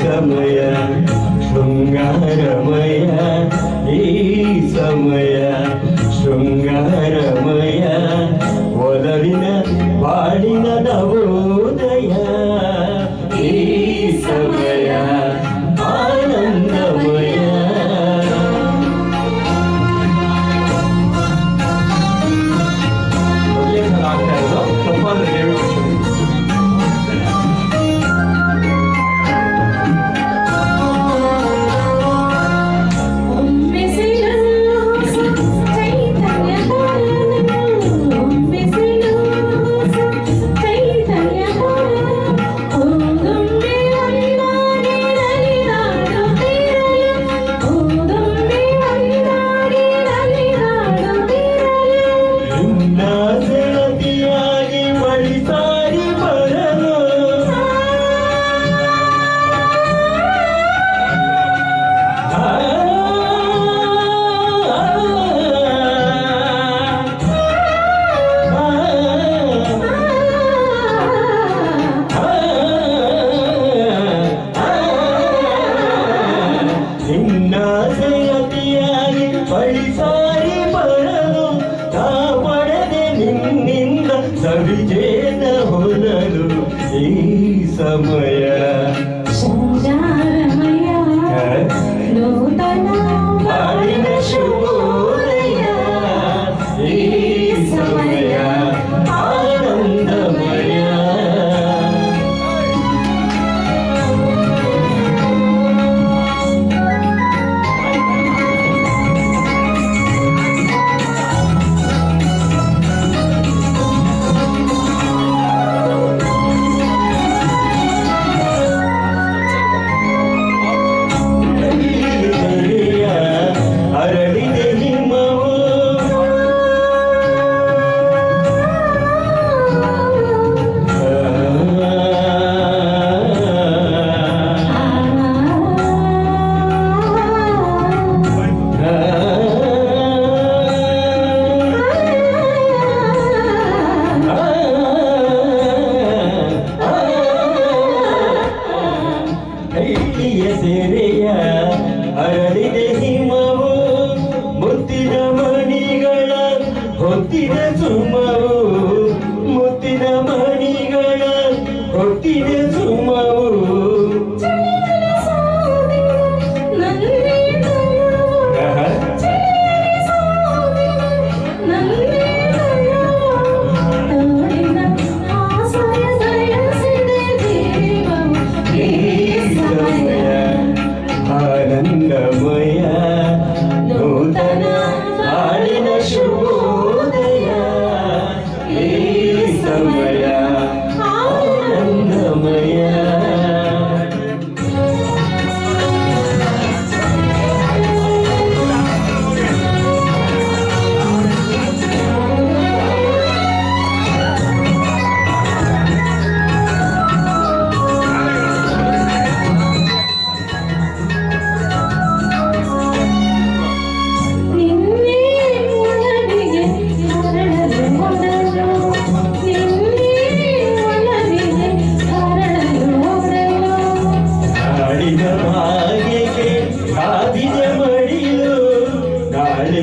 samaya shungara maya ee samaya shungara maya 你在我第一次红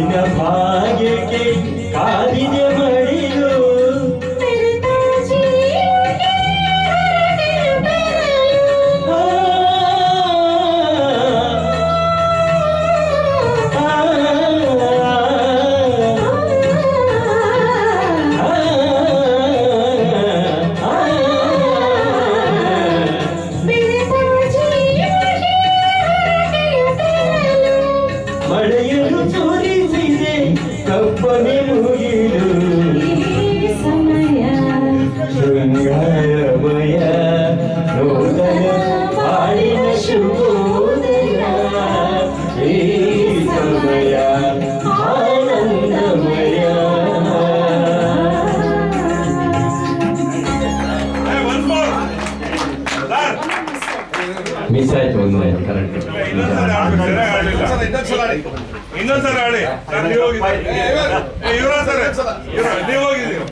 ಭಾಗ್ಯಕ್ಕೆ ಕಾದಿದೆ Hallelujah. Miss ಆಯ್ತು ಒಂದು ಕರೆಕ್ಟ್ ಇನ್ನೊಂದ್ಸಲ ಹೇಳಿ ನೀವು ಹೋಗಿದ್ದೀರಿ.